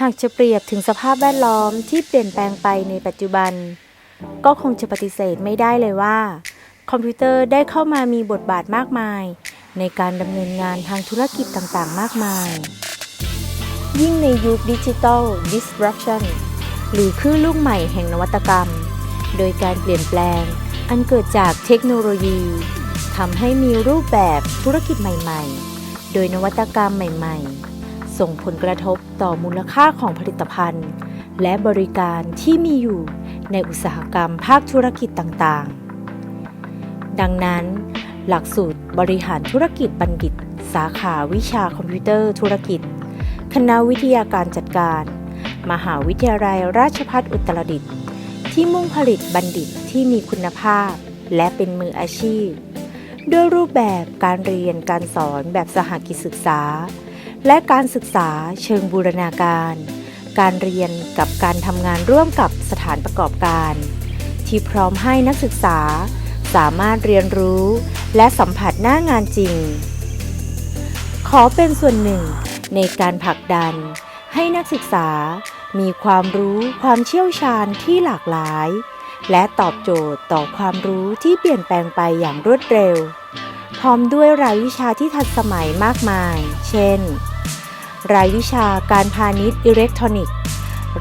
หากจะเปรียบถึงสภาพแวดล้อมที่เปลี่ยนแปลงไปในปัจจุบัน ก็คงจะปฏิเสธไม่ได้เลยว่า คอมพิวเตอร์ได้เข้ามามีบทบาทมากมาย ในการดำเนินงานทางธุรกิจต่างๆ มากมาย ยิ่งในยุคดิจิทัล disruption หรือคลื่นลูกใหม่แห่งนวัตกรรม โดยการเปลี่ยนแปลง อันเกิดจากเทคโนโลยีทำให้มีรูปแบบธุรกิจใหม่ ๆ โดยนวัตกรรมใหม่ ๆ ส่งผลกระทบต่อมูลค่าของผลิตภัณฑ์ และบริการที่มีอยู่ในอุตสาหกรรมภาคธุรกิจต่างๆ ดังนั้น หลักสูตรบริหารธุรกิจบัณฑิต สาขาวิชาคอมพิวเตอร์ธุรกิจ คณะวิทยาการจัดการ มหาวิทยาลัยราชภัฏอุตรดิตถ์ที่มุ่งผลิตบัณฑิตที่มีคุณภาพ และเป็นมืออาชีพ ด้วยรูปแบบการเรียนการสอนแบบสหกิจศึกษา และการศึกษาเชิงบูรณาการ การเรียนกับการทำงานร่วมกับสถานประกอบการ ที่พร้อมให้นักศึกษา สามารถเรียนรู้ และสัมผัสหน้างานจริง ขอเป็นส่วนหนึ่งในการผลักดัน ให้นักศึกษามีความรู้ความเชี่ยวชาญที่หลากหลาย และตอบโจทย์ต่อความรู้ที่เปลี่ยนแปลงไปอย่างรวดเร็ว พร้อมด้วยรายวิชาที่ทันสมัยมากมาย เช่น รายวิชาการพาณิชย์อิเล็กทรอนิกส์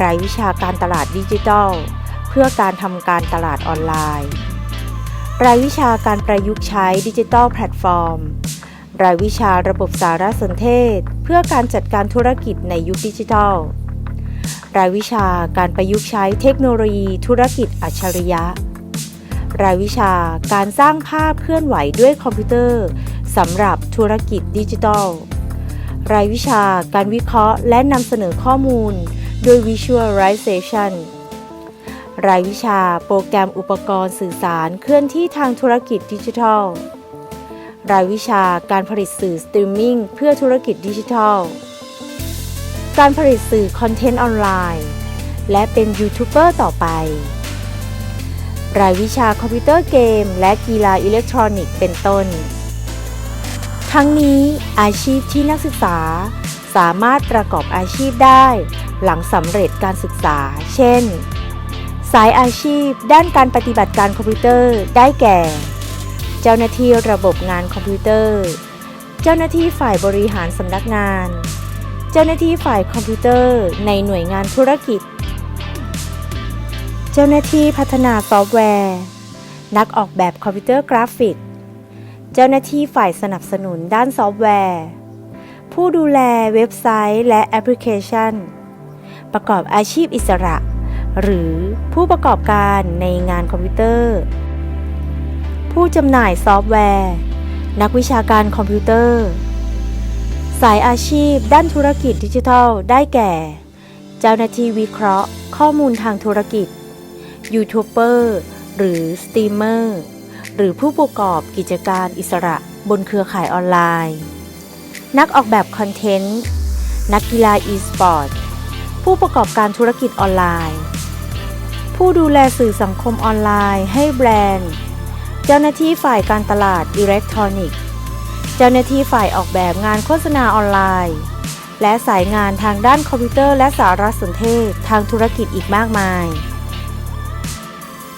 รายวิชาการตลาดดิจิทัล เพื่อการทำการตลาดออนไลน์ รายวิชาการประยุกต์ใช้ดิจิทัลแพลตฟอร์ม รายวิชาระบบสารสนเทศ เพื่อการจัดการธุรกิจในยุคดิจิทัล รายวิชาการประยุกต์ใช้เทคโนโลยีธุรกิจอัจฉริยะ รายวิชาการสร้างภาพเคลื่อนไหวด้วยคอมพิวเตอร์สำหรับธุรกิจดิจิทัล รายวิชาการวิเคราะห์และนำเสนอข้อมูล โดย Visualization รายวิชาโปรแกรมอุปกรณ์สื่อสารเคลื่อนที่ทางธุรกิจดิจิทัล รายวิชาการผลิตสื่อสตรีมมิ่งเพื่อธุรกิจดิจิทัล การผลิตสื่อคอนเทนต์ออนไลน์ และเป็นยูทูบเบอร์ต่อไป รายวิชาคอมพิวเตอร์เกม และกีฬาอิเล็กทรอนิกส์เป็นต้น ทั้งนี้อาชีพที่นักศึกษา สามารถประกอบอาชีพได้ หลังสำเร็จการศึกษา เช่น สายอาชีพด้านการปฏิบัติการคอมพิวเตอร์ได้แก่ เจ้าหน้าที่ระบบงานคอมพิวเตอร์ เจ้าหน้าที่ฝ่ายบริหารสำนักงาน เจ้าหน้าที่ฝ่ายคอมพิวเตอร์ ในหน่วยงานธุรกิจ เจ้าหน้าที่พัฒนาซอฟต์แวร์ นักออกแบบคอมพิวเตอร์กราฟิก เจ้าหน้าที่ฝ่ายสนับสนุนด้านซอฟต์แวร์ ผู้ดูแลเว็บไซต์และแอปพลิเคชัน ประกอบอาชีพอิสระ หรือผู้ประกอบการในงานคอมพิวเตอร์ ผู้จำหน่ายซอฟต์แวร์ นักวิชาการคอมพิวเตอร์ สายอาชีพด้านธุรกิจดิจิทัลได้แก่ เจ้าหน้าที่วิเคราะห์ ข้อมูลทางธุรกิจ ยูทูบเบอร์หรือสตรีมเมอร์หรือผู้ประกอบกิจการอิสระบนเครือข่ายออนไลน์ นักออกแบบคอนเทนต์ นักกีฬา e-sport ผู้ประกอบการธุรกิจออนไลน์ ผู้ดูแลสื่อสังคมออนไลน์ให้แบรนด์ เจ้าหน้าที่ฝ่ายการตลาดอิเล็กทรอนิกส์ เจ้าหน้าที่ฝ่ายออกแบบงานโฆษณาออนไลน์ และสายงานทางด้านคอมพิวเตอร์และสารสนเทศทางธุรกิจอีกมากมาย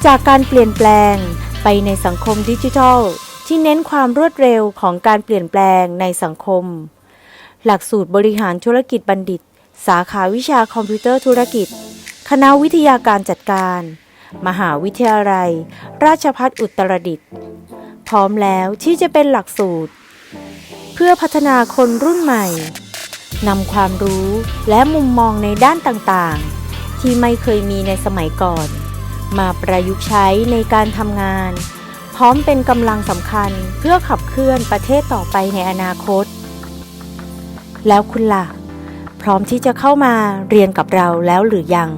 จากการเปลี่ยนแปลงไปในสังคมดิจิทัล ที่เน้นความรวดเร็วของการเปลี่ยนแปลงในสังคม หลักสูตรบริหารธุรกิจบัณฑิต สาขาวิชาคอมพิวเตอร์ธุรกิจ คณะวิทยาการจัดการ มหาวิทยาลัย ราชภัฏอุตรดิตถ์พร้อมแล้วที่จะเป็นหลักสูตร เพื่อพัฒนาคนรุ่นใหม่นำความรู้และมุมมองในด้านต่างๆ ที่ไม่เคยมีในสมัยก่อน มาประยุกต์ใช้ในการทำงาน พร้อมเป็นกำลังสำคัญเพื่อขับเคลื่อนประเทศต่อไปในอนาคต แล้วคุณล่ะ พร้อมที่จะเข้ามาเรียนกับเราแล้วหรือยัง